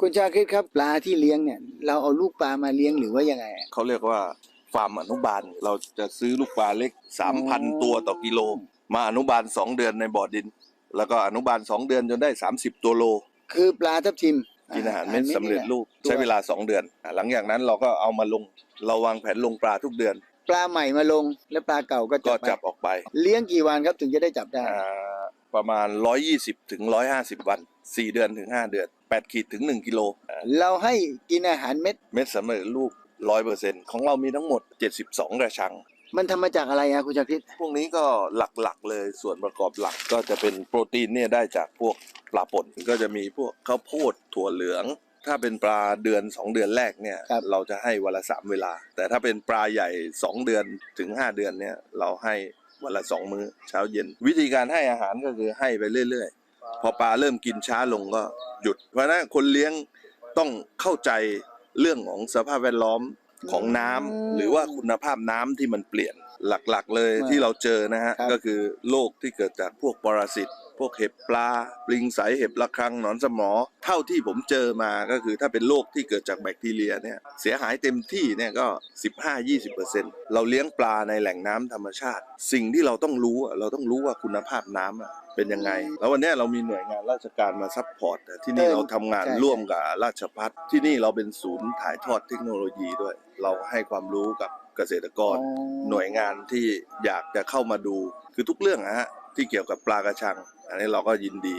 คุณชาคิดครับปลาที่เลี้ยงเนี่ย เราเอาลูกปลามาเลี้ยงหรือว่ายังไง เขาเรียกว่าฟาร์มอนุบาลเราจะซื้อลูกปลาเล็กอ๋อ3,000 ตัวต่อกิโล มาอนุบาล 2 เดือนในบ่อดิน แล้วก็อนุบาล 2 เดือนจนได้ 30 ตัวโล คือปลาทับทิมกินอาหารเม็ดสำเร็จรูปตัวใช้เวลา 2 เดือนอะหลังจากนั้นเราก็เอามาลง เราวางแผนลงปลาทุกเดือน ปลาใหม่มาลง แล้วปลาเก่าก็ก็จับไปจับออกไป เลี้ยงกี่วันครับถึงจะได้จับได้อ่า ประมาณ 120ถึง150 วัน 4 เดือนถึง 5 เดือน 8 ขีดถึง 1 กิโลอ่าเราให้กินอาหารเม็ด เม็ดสำเร็จรูป 100%ของเรามีทั้งหมด 72 กระชัง มันทำมาจากอะไรอะคุณชาคิดพวกนี้ก็หลักๆเลยส่วนประกอบหลักก็จะเป็นโปรตีนเนี่ยได้จากพวกปลาป่นก็จะมีพวกข้าวโพดถั่วเหลือง ถ้าเป็นปลาเดือน 2 เดือนแรกเนี่ยครับ เราจะให้วันละ 3 เวลา แต่ถ้าเป็นปลาใหญ่ 2 เดือนถึง 5 เดือนเนี่ยเราให้ วันละ2มื้อเช้าเย็น วิธีการให้อาหารก็คือให้ไปเรื่อยๆ พอปลาเริ่มกินช้าลงก็หยุด เพราะฉะนั้นคนเลี้ยงต้องเข้าใจเรื่องของสภาพแวดล้อมของน้ำหรือว่าคุณภาพน้ำที่มันเปลี่ยนหลักๆ เลยอ่าที่เราเจอนะฮะครับก็คือโรคที่เกิดจากพวกปรสิต พวกเห็บปลาปลิงใสเห็บระคังหนอนสมอ เท่าที่ผมเจอมาก็คือถ้าเป็นโรคที่เกิดจากแบคทีเรียเนี่ยเสียหายเต็มที่เนี่ยก็ 15-20%เราเลี้ยงปลาในแหล่งน้ำธรรมชาติ สิ่งที่เราต้องรู้อะเราต้องรู้ว่าคุณภาพน้ำอะเป็นยังไง แล้ววันเนี้ยเรามีหน่วยงานราชการมาซัพพอร์ตแต่ที่นี่เออเราทำงานใช่ร่วมกับราชพัฒที่นี่เราเป็นศูนย์ถ่ายทอดเทคโนโลยีด้วย เราให้ความรู้กับเกษตรกรอ๋อหน่วยงานที่อยากจะเข้ามาดู คือทุกเรื่องนะฮะที่เกี่ยวกับปลากระชังอันนี้เราก็ยินดี